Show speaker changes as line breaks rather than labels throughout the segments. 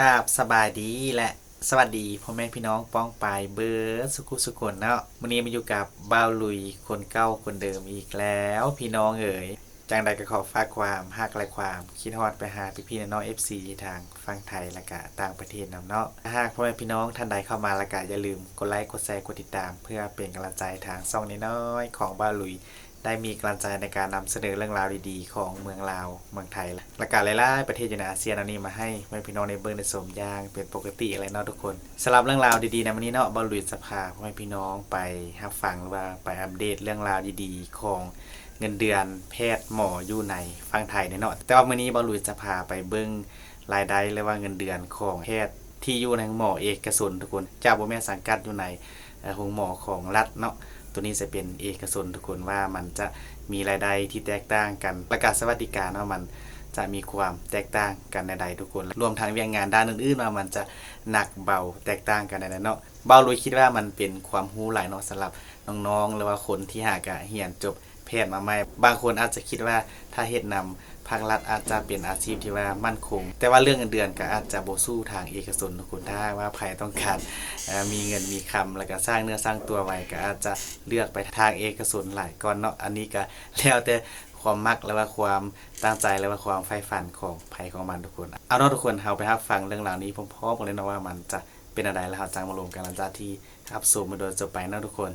กับสบายดีและสวัสดีพ่อแม่พี่น้องป้องปายเบิร์ดสุขุสุขนเนาะวันนี้มาอยู่กับบ้าวลุยคนเก่าคนเดิมอีกแล้ว พี่น้องเอ๋ยจังใดก็ขอฝากความฮักและความ คิดฮอดไปหาพี่พี่ๆน้องเอฟซีทางฟังไทยและก็ต่างประเทศนำเนาะหากพ่อแม่พี่น้องท่านใดเข้ามาและก็อย่าลืมกดไลค์กดแชร์กดติดตาม เพื่อเป็นกำลังใจทางช่องน้อยๆของบ้าวลุย ได้มีกำลังใจในการนำเสนอเรื่องราวดีๆ ของเมืองลาวเมืองไทย และการหลายๆประเทศอยู่ในอาเซียนเอานี้มาให้แม่พี่น้องในเบิ้งในสมยางเป็นปกติอะไรเนาะทุกคนสำหรับเรื่องราวดีๆในวันนี้เนาะบอลลุยสภาพ่อแม่พี่น้องไปรับฟังหรือว่าไปอัปเดตเรื่องราวดีๆ ของเงินเดือนแพทย์หมออยู่ในฟังไทยเนี่ยเนาะแต่ว่ามื้อนี้บอลลุยจะพาไปเบิ้งรายได้เลยว่าเงินเดือนของแพทย์ที่อยู่ในหมอเอกชนทุกคนจากบ่แม่สังกัดอยู่ในเอ่องหมอของรัฐเนาะ ตัวนี้จะเป็นเอกชนทุกคนว่ามันจะมีรายได้ที่แตกต่างกันประกาศสวัสดิการว่ามันจะมีความแตกต่างกันในใดทุกคน รวมทั้งเรียงงานด้านอื่นๆว่ามันจะหนักเบาแตกต่างกันในนั้นเนาะเบาลุยคิดว่ามันเป็นความรู้หลายเนาะสำหรับน้องๆหรือว่าคนที่หากะเหียนจบ แพทย์มาใหม่ บางคนอาจจะคิดว่าถ้าเฮ็ดนำภาครัฐอาจจะเป็นอาชีพที่ว่ามั่นคง แต่ว่าเรื่องเงินเดือนก็อาจจะบ่สู้ทางเอกชนทุกคนถ้าว่าใครต้องการมีเงินมีคำแล้วก็สร้างเนื้อสร้างตัวไว้ก็อาจจะเลือกไปทางเอกชนหลายก่อนเนาะอันนี้ก็แล้วแต่ความมักแล้วว่าความตั้งใจแล้วว่าความใฝ่ฝันของใครของมันทุกคน เอาเนาะทุกคนเราไปรับฟังเรื่องราวนี้พร้อมๆกันเลยนะว่ามันจะเป็นอะไรแล้วเราจะมารวมกันหลังจากที่รับสูมาโดยจบไปเนาะทุกคน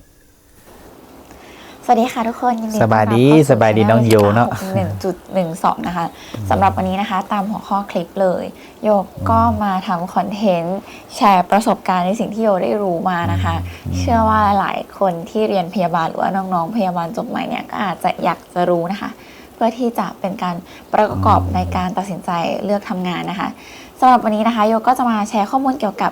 สวัสดีค่ะทุกคนยินดี
สบายดี
ต้อนรับเข้
สบายดีน้องโยเนอะ
หนึ่งจุดหนึ่งสองนะคะสำหรับวันนี้นะคะ ตามหัวข้อคลิปเลย โยก็มาทำคอนเทนต์แชร์ประสบการณ์ในสิ่งที่โยได้รู้มานะคะ เชื่อว่าหลายคนที่เรียนพยาบาลหรือว่าน้องๆพยาบาลจบใหม่เนี่ยก็อาจจะอยากจะรู้นะคะ เพื่อที่จะเป็นการประกอบในการตัดสินใจเลือกทำงานนะคะ สำหรับวันนี้นะคะโยก็จะมาแชร์ข้อมูลเกี่ยวกับ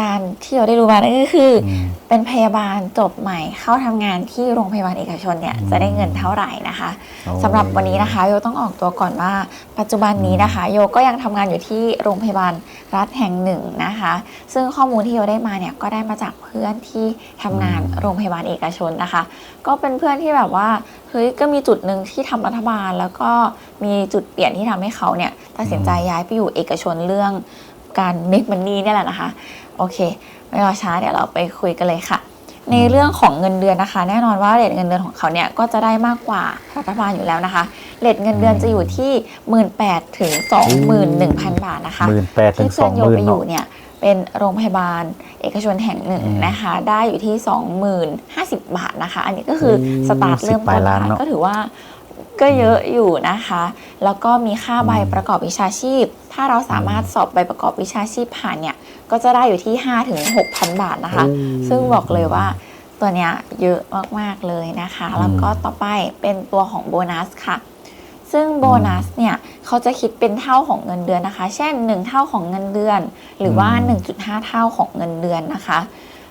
การที่โยได้รู้มานั่นก็คืออ
ม
เป็นพยาบาลจบใหม่เข้าทำงานที่โรงพยาบาลเอกชนเนี่ยจะได้เงินเท่าไหร่นะคะ
โอ้
สำหรับวันนี้นะคะโยต้องออกตัวก่อนว่า ปัจจุบันนี้นะคะ โยก็ยังทำงานอยู่ที่โรงพยาบาลรัฐแห่งหนึ่งนะคะ ซึ่งข้อมูลที่โยได้มาเนี่ยก็ได้มาจากเพื่อนที่ทำงานโรงพยาบาลเอกชนนะคะ ก็เป็นเพื่อนที่แบบว่าเฮ้ยก็มีจุดหนึ่งที่ทำรัฐบาลแล้วก็ มีจุดเปลี่ยนที่ทำให้เขาเนี่ยตัดสินใจย้ายไปอยู่เอกชนเรื่องการ make money เนี่ยแหละนะคะ โอเค ไม่รอช้าเดี๋ยวเราไปคุยกันเลยค่ะ ในเรื่องของเงินเดือนนะคะ แน่นอนว่าเรทเงินเดือนของเขาเนี่ยก็จะได้มากกว่ารัฐบาลอยู่แล้วนะคะเรทเงินเดือนจะอยู่ที่ 1 8ื่นถึง21,000บาทนะคะ
หมื่นแปดถึ
ที่
งส
เพื่
อ
อน
ง
โย
หมื่น
ไปอยู่
เนาะ
เนี่ยเป็นโรงพยาบาลเอกชนแห่งหนึ่ง
อืม
นะคะ ได้อยู่ที่ 20,050 บาทนะคะ อันนี้ก็คือ
โอ้
สตาร์ทเริ่ม
10ป
ต้
ลาย
น
ล้าน
ค่ะ
เนอะ
ก็ถือว่า ก็เยอะอยู่นะคะ แล้วก็มีค่าใบประกอบวิชาชีพ ถ้าเราสามารถสอบใบประกอบวิชาชีพผ่านเนี่ย ก็จะได้อยู่ที่ 5 ถึง 6,000 บาทนะคะ
โอ้
ซึ่งบอกเลยว่าตัวเนี้ยเยอะมาก ๆ เลยนะคะ แล้วก็ต่อไปเป็นตัวของโบนัสค่ะ ซึ่งโบนัสเนี่ยเขาจะคิดเป็นเท่าของเงินเดือนนะคะ เช่น 1 เท่าของเงินเดือน หรือว่า
อืม
1.5 เท่าของเงินเดือนนะคะ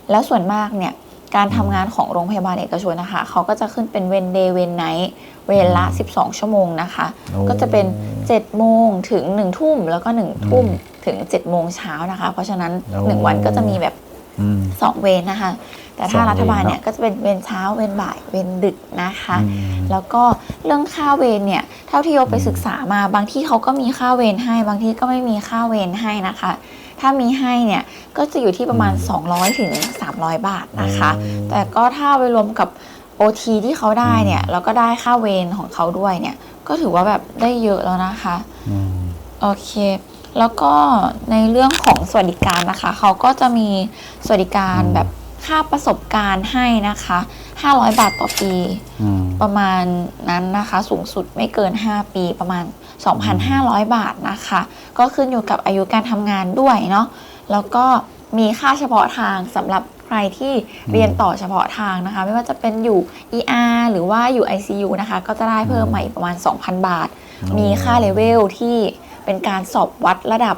แล้วส่วนมากเนี่ย การทำงานของโรงพยาบาลเอกชนนะคะเขาก็จะขึ้นเป็นเวนเดย์เวนไนท์เวลละ 12 ชั่วโมงนะคะ
โอ้
ก็จะเป็น 7 โมงถึง 1 ทุ่มแล้วก็ 1 ทุ่มถึง 7 โมงเช้านะคะ เพราะฉะนั้น
โอ้
1 วันก็จะมีแบบ
อืม
สองเวรนะคะ แต่ถ้า
สองเวร
รัฐบาลเนี่ย
เนอะ
ก็จะเป็นเวรเช้าเวรบ่ายเวรดึกนะคะ
อืม
แล้วก็เรื่องค่าเวรเนี่ยเท่าที่โยไปศึกษามาบางที่เขาก็มีค่าเวรให้ บางที่ก็ไม่มีค่าเวรให้นะคะ ถ้ามีให้เนี่ย ก็จะอยู่ที่ประมาณ 200ถึง300 บาทนะคะ
โอ้
แต่ก็ถ้าไปรวมกับ OT ที่เขาได้เนี่ยแล้วก็ได้ค่าเวรของเขาด้วยเนี่ย ก็ถือว่าแบบได้เยอะแล้วนะคะ
อืม
โอเค แล้วก็ในเรื่องของสวัสดิการนะคะ เขาก็จะมีสวัสดิการ
อืม
แบบค่าประสบการณ์ให้นะคะ 500 บาทต่อปี
อืม
ประมาณนั้นนะคะ สูงสุดไม่เกิน 5 ปีประมาณ 2,500 บาทนะคะ ก็ขึ้นอยู่กับอายุการทำงานด้วยเนาะ แล้วก็มีค่าเฉพาะทางสำหรับใครที่เรียนต่อเฉพาะทางนะคะ ไม่ว่าจะเป็นอยู่ ER หรือว่าอยู่ ICU นะคะ ก็จะได้เพิ่มมาอีกประมาณ 2,000 บาท มีค่าเลเวลที่เป็นการสอบวัดระดับ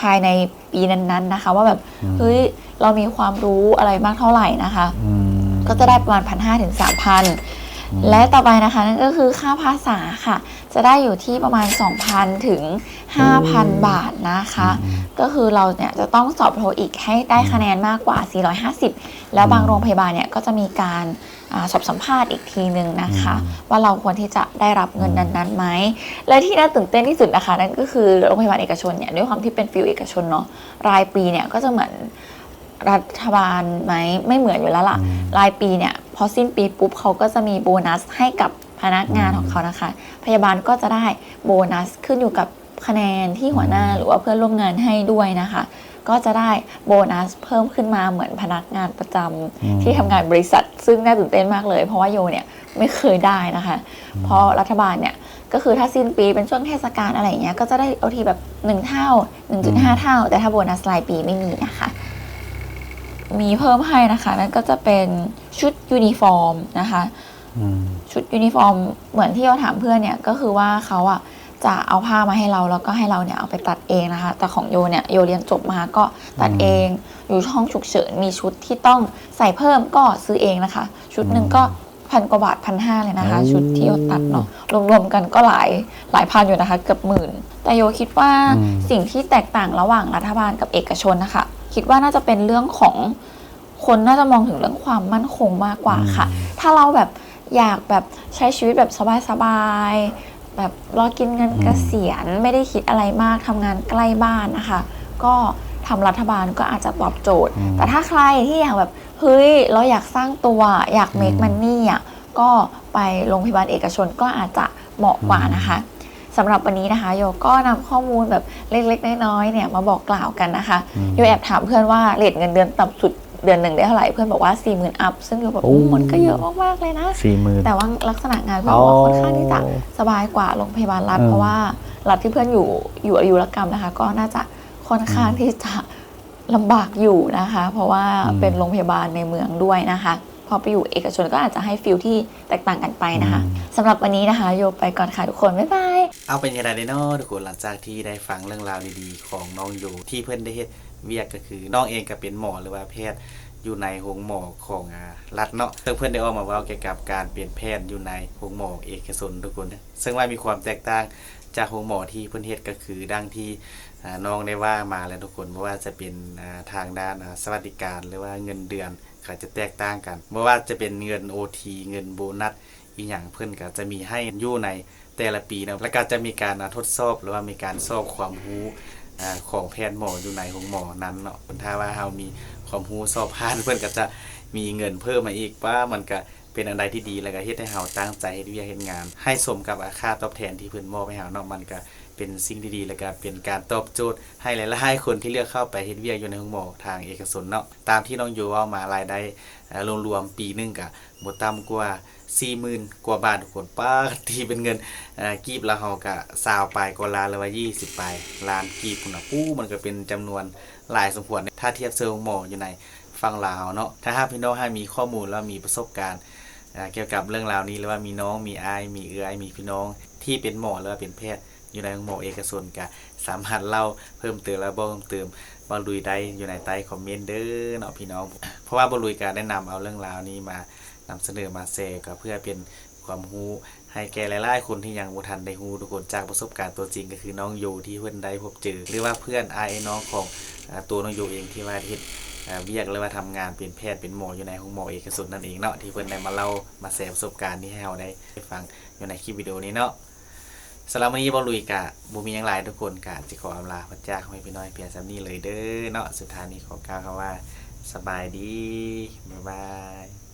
ภายในปีนั้นๆนะคะ ว่าแบบ
อืม
เฮ้ยเรามีความรู้อะไรมากเท่าไหร่นะคะ
อืม
ก็จะได้ประมาณ1 5 0 0ถึง3,000 และต่อไปนะคะนั่นก็คือค่าภาษาค่ะ จะได้อยู่ที่ประมาณ 2,000 ถึง 5,000 บาทนะคะ ก็คือเราเนี่ยจะต้องสอบโทอีกให้ได้คะแนนมากกว่า 450 แล้วบางโรงพยาบาลเนี่ยก็จะมีการอาสอบสัมภาษณ์อีกทีหนึ่งนะคะ ว่าเราควรที่จะได้รับเงินนั้นๆไหม และที่น่าตื่นเต้นที่สุดนะคะ นั่นก็คือโรงพยาบาลเอกชนเนี่ยด้วยความที่เป็นฟิลเอกชนเนาะรายปีเนี่ยก็จะเหมือนรัฐบาลไหมไม่เหมือนอยู่แล้วล่ะ รายปีเนี่ย พอสิ้นปีปุ๊บเขาก็จะมีโบนัสให้กับพนักงานของเขานะคะ พยาบาลก็จะได้โบนัสขึ้นอยู่กับคะแนนที่หัวหน้าหรือว่าเพื่อนร่วมงานให้ด้วยนะคะ ก็จะได้โบนัสเพิ่มขึ้นมาเหมือนพนักงานประจำที่ทำงานบริษัท ซึ่งน่าตื่นเต้นมากเลย เพราะว่าโยเนี่ยไม่เคยได้นะคะ เพราะรัฐบาลเนี่ยก็คือถ้าสิ้นปีเป็นช่วงเทศกาลอะไรอย่างเงี้ยก็จะได้เอาทีแบบ 1 เท่า 1.5 เท่า แต่ถ้าโบนัสรายปีไม่มีนะคะ มีเพิ่มให้นะคะ นั่นก็จะเป็นชุดยูนิฟอร์มนะคะ
อืม
ชุดยูนิฟอร์มเหมือนที่เราถามเพื่อนเนี่ยก็คือว่าเขาอะจะเอาผ้ามาให้เราแล้วก็ให้เราเนี่ยเอาไปตัดเองนะคะ แต่ของโยเนี่ยโยเรียนจบมาก็ตัดเอง อยู่ห้องฉุกเฉินมีชุดที่ต้องใส่เพิ่มก็ซื้อเองนะคะ ชุดหนึ่งก็พันกว่าบาทพันห้าเลยนะคะ
โอ้
ชุดที่โยตัดเนาะรวมๆกันก็หลายหลายพันอยู่นะคะ เกือบหมื่น แต่โยคิดว่า
อืม
สิ่งที่แตกต่างระหว่างรัฐบาลกับเอกชนนะคะ คิดว่าน่าจะเป็นเรื่องของคนน่าจะมองถึงเรื่องความมั่นคงมากกว่าค่ะ ถ้าเราแบบอยากแบบใช้ชีวิตแบบสบายๆแบบรอกินเงินเกษียณไม่ได้คิดอะไรมากทำงานใกล้บ้านนะคะ ก็ทำรัฐบาลก็อาจจะตอบโจทย์
อืม
แต่ถ้าใครที่อยากแบบเฮ้ยเราอยากสร้างตัวอยาก make
อืม
money อะก็ไปโรงพยาบาลเอกชนก็อาจจะเหมาะกว่านะคะ สำหรับวันนี้นะคะโยก็นำข้อมูลแบบเล็กๆน้อยๆเนี่ยมาบอกกล่าวกันนะคะ
อืม
โยแอบถามเพื่อนว่าเรทเงินเดือนต่ำสุดเดือนหนึ่งได้เท่าไหร่เพื่อนบอกว่า4 0,000อัพซึ่งโยแบบ
โอ้
อู้มันก็เยอะมากๆเลยนะ
สี่หมื่น
แต่ว่าลักษณะงานเพื่อนบอกว่า
อ๋อ
ค่อนข้างที่จะสบายกว่าโรงพยาบาลรัฐ
อืม
เพราะว่ารัฐที่เพื่อนอยู่อยู่อายุรกรรมนะคะ ก็น่าจะค่อนข้างที่จะลำบากอยู่นะคะ เพราะว่า
อืม
เป็นโรงพยาบาลในเมืองด้วยนะคะ พอไปอยู่เอกชนก็อาจจะให้ฟิลที่แตกต่างกันไปนะคะสำหรับวันนี้นะคะ โยไปก่อนค่ะทุกคนบ๊ายบาย
เอาเป็นยังไงเนาะทุกคนหลังจากที่ได้ฟังเรื่องราวดีๆ ของน้องโยที่เพื่อนได้เฮ็ดเวียกก็คือน้องเองก็เป็นหมอหรือว่าแพทย์อยู่ในโรงหมอของรัฐเนาะซึ่งเพื่อนได้ออกมาว่าเกี่ยวกับการเปลี่ยนแพทย์อยู่ในโรงหมอเอกชนทุกคน ซึ่งว่ามีความแตกต่างจากโรงหมอที่เพื่อนเฮ็ดก็คือดังที่น้องได้ว่ามาแล้วทุกคนเพราะว่าจะเป็นทางด้านสวัสดิการหรือว่าเงินเดือนก็จะแตกต่างกันไม่ว่าจะเป็นเงิน OT เงินโบนัสอีหยังเพื่อนก็จะมีให้อยู่ใน แต่ละปีนะแล้วก็จะมีการทดสอบหรือว่ามีการสอบความรู้ของแพทย์หมออยู่ในของหมอนั้นเนาะถ้าว่าเรามีความรู้สอบผ่านเพื่อนก็จะมีเงินเพิ่มมาอีกว่ามันก็เป็นอะไรที่ดีแล้วก็เฮ็ดให้เราตั้งใจเฮ็ดเวียเฮ็ดงาน ให้สมกับอาค่าตอบแทนที่เพิ่นมอบให้เราเนาะมันก็ เป็นสิ่งที่ดีแล้วก็เป็นการตอบโจทย์ให้หลายๆคนที่เลือกเข้าไปเฮ็ดเวียกอยู่ในห้องหมอทางเอกชนเนาะตามที่น้องโยเว่ามารายได้รวมๆปีหนึงก็บ่ต่ำกว่า40,000กว่าบาททุกคนป้าที่เป็นเงินเอ่อกีบละเฮาก็ซาวไปก็ล้านหรือว่า20ไปล้านกีบพุ่นน่ะปู้มันก็เป็นจำนวนหลายสมควรถ้าเทียบเซิงหมออยู่ในฝั่งลาวเนาะถ้าหากพี่น้องให้มีข้อมูลแล้วมีประสบการณ์เกี่ยวกับเรื่องราวนี้หรือว่ามีน้องมีอายมีเอื้อยมีพี่น้องที่เป็นหมอหรือว่าเป็นแพทย์ อยู่ในหมอเอกชนก็สามารถเล่าเพิ่มเติมและบ่เพิ่มเติมบ่ลุยได้อยู่ในใต้คอมเมนต์เด้อเนาะพี่น้อง เพราะว่าบ่ลุยก็ได้นำเอาเรื่องราวนี้มานำเสนอมาแชร์ก็เพื่อเป็นความรู้ให้แก่หลายๆคนที่ยังบ่ทันได้ฮู้ทุกคนจากประสบการณ์ตัวจริงก็คือน้องโยที่เพิ่นได้พบเจอ หรือว่าเพื่อนอายน้องของตัวน้องโยเองที่ว่าเฮ็ดอ่เวียกหรือว่าทำงานเป็นแพทย์เป็นหมออยู่ในห้องหมอเอกชนนั่นเองเนาะที่เพิ่นได้มาเล่ามาแชร์ประสบการณ์ที่ให้เราได้ฟังอยู่ในคลิปวิดีโอนี้เนาะ สำหรับวันนี้บอลลุยกะบูมีหยังหลายทุกคนกะจิขออำลาพระเจ้าให้พี่น้อยเพียงซ้ํนี้เลยเด้อเนาะสุดท้ายนี้ขอกล่าวคำว่า สบายดี บ๊ายบาย